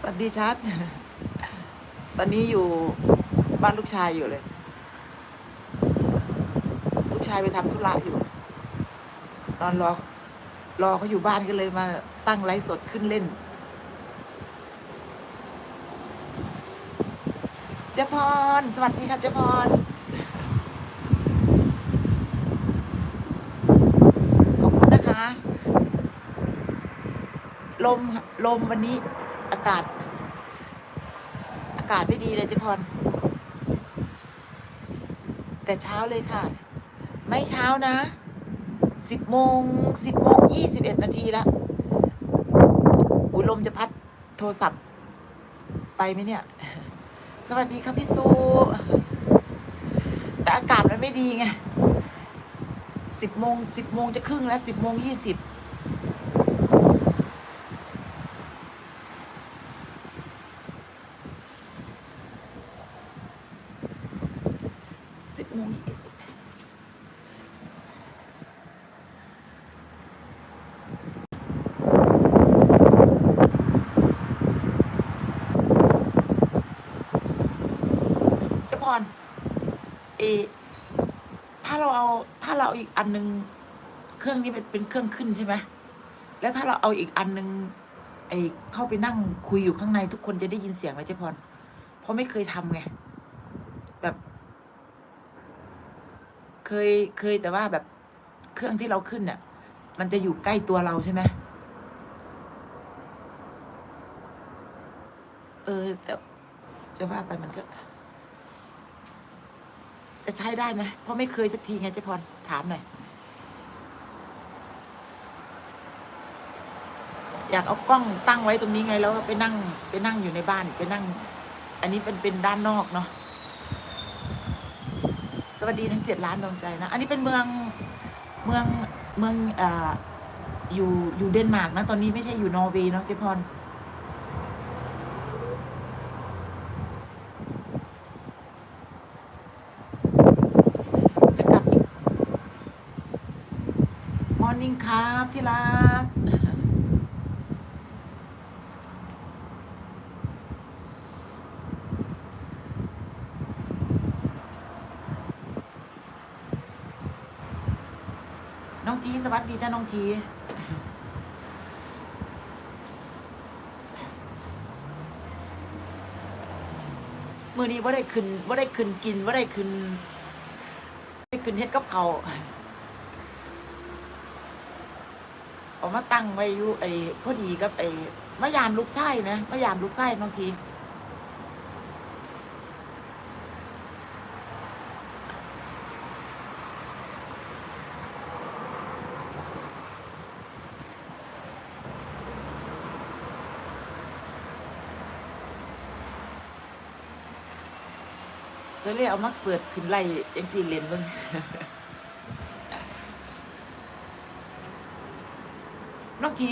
สวัสดีชัด ตอนนี้อยู่บ้านลูกชายอยู่เลย ลูกชายไปทำธุระอยู่ นอนรอ รอเขาอยู่บ้านก็เลยมาตั้งไลฟ์สดขึ้นเล่น เจพร สวัสดีค่ะเจพร ขอบคุณนะคะ ลม ลมวันนี้ อากาศ อากาศไม่ดีเลยเจ๊พร แต่เช้าเลยค่ะ ไม่เช้านะสิบโมงสิบโมงยี่สิบเอ็ดนาทีละอุลมจะพัดโทรศัพท์ ไปไหมเนี่ย สวัสดีครับพี่ซูแต่อากาศมันไม่ดีไงสิบโมงสิบโมงจะครึ่งแล้วสิบโมงยี่สิบ สิบโมงยี่สิบเจ้าพร เอถ้าเราเอาถ้าเราอาอีกอันนึง เครื่องนี้เป็นเป็นเครื่องขึ้นใช่ไหมแล้วถ้าเราเอาอีกอันนึงไอเข้าไปนั่งคุยอยู่ข้างในทุกคนจะได้ยินเสียงไหมเจ๊พรเพราะไม่เคยทำไงแบบ เคยเคยแต่ว่าแบบเครื่องที่เราขึ้นเนี่ยมันจะอยู่ใกล้ตัวเราใช่ไหมเออแต่จะว่าไปมันก็ จะใช้ได้ไหมเพราะไม่เคยสักทีไงเจ๊พรถามหน่อยอยากเอากล้องตั้งไว้ตรงนี้ไงแล้วไปนั่งไปนั่งอยู่ในบ้านไปนั่ง อันนี้เป็นเป็นด้านนอกเนาะสวัสดีทั้งเจ็ดล้านดวงใจนะ อันนี้เป็นเมืองเมืองเมืองอ่าอยู่อยู่เดนมาร์กนะ ตอนนี้ไม่ใช่อยู่นอร์เวย์เนาะเจพรจะกลับอีกมอร์ นิ่งครับที่รัก น้องทีสวัสดีจ้าน้องทีมือนี้ว่าได้ขึ้นว่าได้ขึ้นกินว่าได้ขึ้นได้ขึ้นเฮ็ดกับเขาว เอามาตั้งไว้อยู่ไอ้พอดีกับไอ้มะยามลูกไส้ไหมมะยามลูกไส้น้องทีก็เลยเอามาเปิดขึ้นไล่เอ็งซีเลนเบิ่ง น้องที